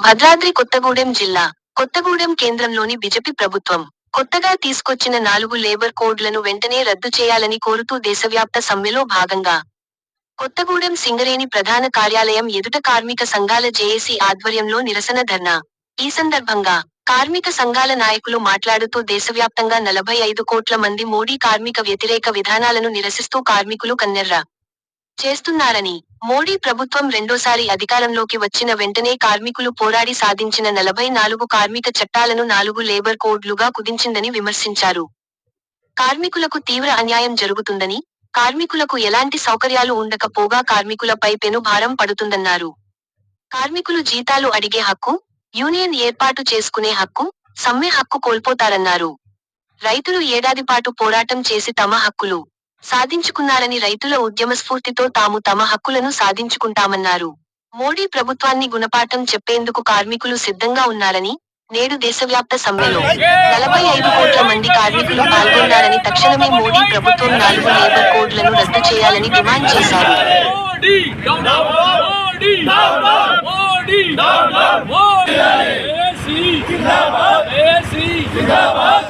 భద్రాద్రి కొత్తగూడెం జిల్లా. కొత్తగూడెం కేంద్రంలోని బిజెపి ప్రభుత్వం. కొత్తగా తీసుకొచ్చిన నాలుగు లేబర్ కోడ్లను వెంటనే రద్దు చేయాలని కోరుతూ దేశవ్యాప్త సమ్మెలో భాగంగా. కొత్తగూడెం సింగరేణి ప్రధాన కార్యాలయం ఎదుట కార్మిక సంఘాల జేఏసీ ఆధ్వర్యంలో నిరసన ధర్నా. ఈ సందర్భంగా కార్మిక సంఘాల నాయకులు మాట్లాడుతూ దేశవ్యాప్తంగా నలభై ఐదు కోట్ల మంది మోడీ కార్మిక వ్యతిరేక విధానాలను నిరసిస్తూ కార్మికులు కన్నెర్ర. చేస్తున్నారని మోడీ ప్రభుత్వం రెండోసారి అధికారంలోకి వచ్చిన వెంటనే కార్మికులు పోరాడి సాధించిన నలభై నాలుగు కార్మిక చట్టాలను నాలుగు లేబర్ కోడ్లుగా కుదించిందని విమర్శించారు. కార్మికులకు తీవ్ర అన్యాయం జరుగుతుందని కార్మికులకు ఎలాంటి సౌకర్యాలు ఉండకపోగా కార్మికులపై పెను భారం పడుతుందన్నారు. కార్మికులు జీతాలు అడిగే హక్కు యూనియన్ ఏర్పాటు చేసుకునే హక్కు సమ్మె హక్కు కోల్పోతారన్నారు. రైతులు ఏడాది పాటు పోరాటం చేసి తమ హక్కులు సాధించుకున్నారని రైతుల ఉద్యమ స్ఫూర్తితో తాము తమ హక్కులను సాధించుకుంటామన్నారు మోడీ ప్రభుత్వాన్ని గుణపాఠం చెప్పేందుకు కార్మికులు సిద్ధంగా ఉన్నారని నేడు దేశవ్యాప్త సమ్మెలో నలభై ఐదు కోట్ల మంది కార్మికులు పాల్గొన్నారని తక్షణమే మోడీ ప్రభుత్వం నాలుగు లేబర్ కోడ్లను రద్దు చేయాలని డిమాండ్ చేశారు ఏసీ జిందాబాద్ ఏసీ జిందాబాద్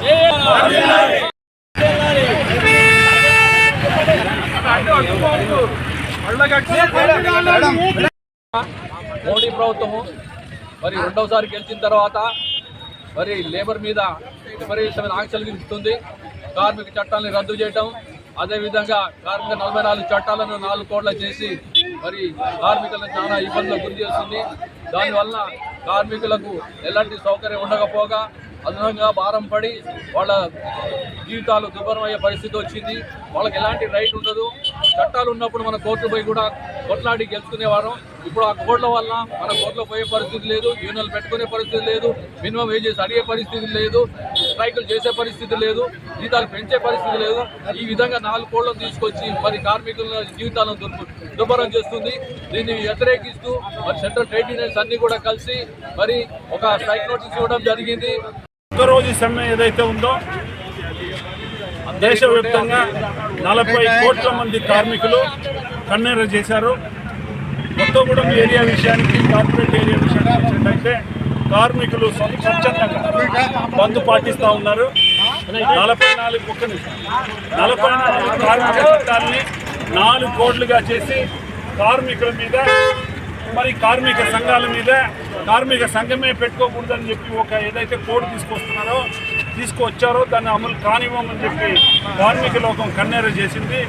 మోడీ ప్రభుత్వము మరి రెండవసారి గెలిచిన తర్వాత మరి లేబర్ మీద విపరీతమైన ఆంక్షలు విధిస్తుంది. కార్మిక చట్టాలను రద్దు చేయటం అదేవిధంగా కార్మిక నలభై నాలుగు చట్టాలను నాలుగు కోట్ల చేసి మరి కార్మికులను చాలా ఇబ్బందులకు గురి చేస్తుంది. దానివల్ల కార్మికులకు ఎలాంటి సౌకర్యం ఉండకపోగా అదనంగా భారం పడి వాళ్ళ జీవితాలు దుర్భరం అయ్యే పరిస్థితి వచ్చింది. వాళ్ళకి ఎలాంటి రైట్ ఉండదు. చట్టాలు ఉన్నప్పుడు మన కోర్టు పోయి కూడా కొట్లాడి గెలుచుకునేవారం ఇప్పుడు ఆ కోడ్ల వల్ల మన కోర్టులో పోయే పరిస్థితి లేదు. యూనియన్లు పెట్టుకునే పరిస్థితి లేదు. మినిమం వేజెస్ అడిగే పరిస్థితి లేదు. స్ట్రైకులు చేసే పరిస్థితి లేదు. జీతాలు పెంచే పరిస్థితి లేదు. ఈ విధంగా నాలుగు కోళ్ళను తీసుకొచ్చి మరి కార్మికుల జీవితాలను దుర్భ- దుర్భరం చేస్తుంది. దీన్ని వ్యతిరేకిస్తూ మరి సెంట్రల్ ట్రేడ్ యూనియన్స్ అన్ని కూడా కలిసి మరి ఒక స్ట్రైక్ నోటీస్ ఇవ్వడం జరిగింది. ఒక్కరోజు సమ్మె ఏదైతే ఉందో దేశవ్యాప్తంగా నలభై కోట్ల మంది కార్మికులు కన్నెర చేశారు. కొత్తగూడెం ఏరియా విషయానికి కార్పొరేట్ ఏరియా విషయానికి వచ్చినట్టయితే కార్మికులు స్వచ్ఛందంగా బంద్ పాటిస్తూ ఉన్నారు. నలభై నాలుగు ఒక్క నలభై నాలుగు కార్మిక చట్టాలని నాలుగు కోట్లుగా చేసి కార్మికుల మీద మరి కార్మిక సంఘాల మీద కార్మిక సంఘమే పెట్టుకోకూడదని చెప్పి ఒక ఏదైతే కోడ్ తీసుకొస్తున్నారో తీసుకొచ్చారో దాన్ని అమలు కానివ్వమని చెప్పి కార్మిక లోకం కన్నెర చేసింది.